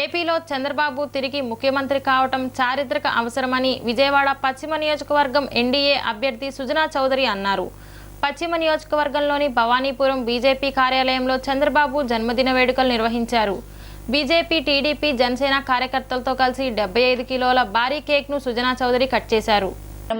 ఏపీలో చంద్రబాబు తిరిగి ముఖ్యమంత్రి కావటం చారిత్రక అవసరమని విజయవాడ పశ్చిమ నియోజకవర్గం ఎన్డీఏ అభ్యర్థి సుజనా చౌదరి అన్నారు. పశ్చిమ నియోజకవర్గంలోని భవానీపురం బీజేపీ కార్యాలయంలో చంద్రబాబు జన్మదిన వేడుకలు నిర్వహించారు. బీజేపీ టీడీపీ జనసేన కార్యకర్తలతో కలిసి డెబ్బై ఐదు కిలోల భారీ కేక్ను సుజనా చౌదరి కట్ చేశారు.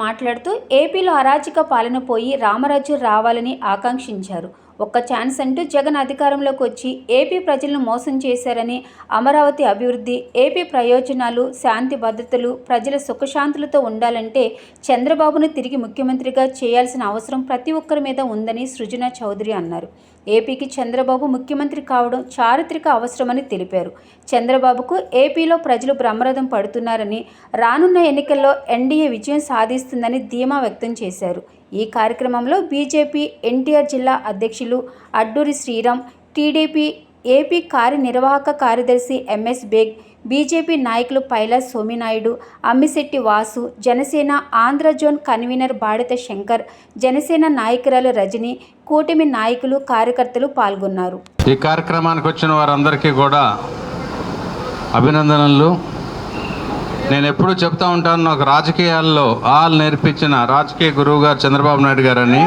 మాట్లాడుతూ ఏపీలో అరాచక పాలన పోయి రామరాజ్యం రావాలని ఆకాంక్షించారు. ఒక్క ఛాన్స్ అంటూ జగన్ అధికారంలోకి వచ్చి ఏపీ ప్రజలను మోసం చేశారని అమరావతి అభివృద్ధి ఏపీ ప్రయోజనాలు శాంతి భద్రతలు ప్రజల సుఖశాంతులతో ఉండాలంటే చంద్రబాబును తిరిగి ముఖ్యమంత్రిగా చేయాల్సిన అవసరం ప్రతి ఒక్కరి మీద ఉందని సృజన చౌదరి అన్నారు. ఏపీకి చంద్రబాబు ముఖ్యమంత్రి కావడం చారిత్రక అవసరమని తెలిపారు. చంద్రబాబుకు ఏపీలో ప్రజలు బ్రహ్మరథం పడుతున్నారని రానున్న ఎన్నికల్లో ఎన్డీఏ విజయం సాధిస్తుందని ధీమా వ్యక్తం చేశారు. ఈ కార్యక్రమంలో బీజేపీ ఎన్టీఆర్ జిల్లా అధ్యక్షులు అడ్డూరి శ్రీరామ్ టీడీపీ ఏపీ కార్యనిర్వాహక కార్యదర్శి ఎంఎస్ బేగ్ బీజేపీ నాయకులు పైలా సోమినాయుడు అమ్మిశెట్టి వాసు జనసేన ఆంధ్రజోన్ కన్వీనర్ బాడిత శంకర్ జనసేన నాయకురాలు రజని కూటమి నాయకులు కార్యకర్తలు పాల్గొన్నారు. ఈ కార్యక్రమానికి వచ్చిన వారందరికీ కూడా అభినందనలు. నేను ఎప్పుడూ చెప్తా ఉంటాను నాకు రాజకీయాల్లో ఆల్ నేర్పించిన రాజకీయ గురువు గారు చంద్రబాబు నాయుడు గారని.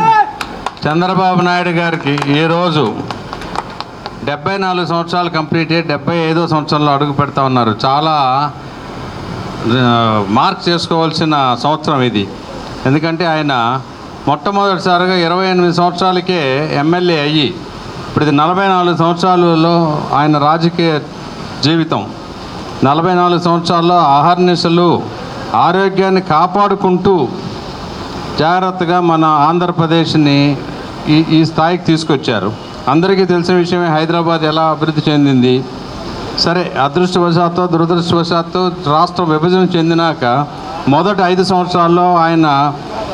చంద్రబాబు నాయుడు గారికి ఈరోజు డెబ్బై నాలుగు సంవత్సరాలు కంప్లీట్ అయ్యి డెబ్బై ఐదో సంవత్సరంలో అడుగు పెడతా ఉన్నారు. చాలా మార్క్ చేసుకోవాల్సిన సంవత్సరం ఇది. ఎందుకంటే ఆయన మొట్టమొదటిసారిగా ఇరవై ఎనిమిది సంవత్సరాలకే ఎమ్మెల్యే అయ్యి ఇప్పుడు ఇది నలభై నాలుగు సంవత్సరాలలో ఆయన రాజకీయ జీవితం. నలభై నాలుగు సంవత్సరాల్లో ఆహర్నిశలు ఆరోగ్యాన్ని కాపాడుకుంటూ జాగ్రత్తగా మన ఆంధ్రప్రదేశ్ని ఈ ఈ స్థాయికి తీసుకొచ్చారు. అందరికీ తెలిసిన విషయమే హైదరాబాద్ ఎలా అభివృద్ధి చెందింది. సరే అదృష్టవశాత్తు దురదృష్టవశాత్తు రాష్ట్ర విభజన చెందినాక మొదటి ఐదు సంవత్సరాల్లో ఆయన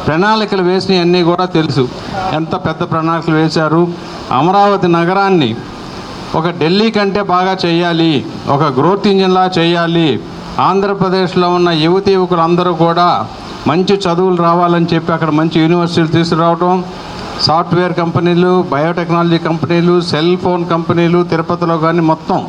ప్రణాళికలు వేసినవన్నీ కూడా తెలుసు. ఎంత పెద్ద ప్రణాళికలు వేశారు. అమరావతి నగరాన్ని ఒక ఢిల్లీ కంటే బాగా చేయాలి ఒక గ్రోత్ ఇంజిన్లా చేయాలి ఆంధ్రప్రదేశ్లో ఉన్న యువతి యువకులు అందరూ కూడా మంచి చదువులు రావాలని చెప్పి అక్కడ మంచి యూనివర్సిటీలు తీసుకురావడం సాఫ్ట్వేర్ కంపెనీలు బయోటెక్నాలజీ కంపెనీలు సెల్ ఫోన్ కంపెనీలు తిరుపతిలో కానీ మొత్తం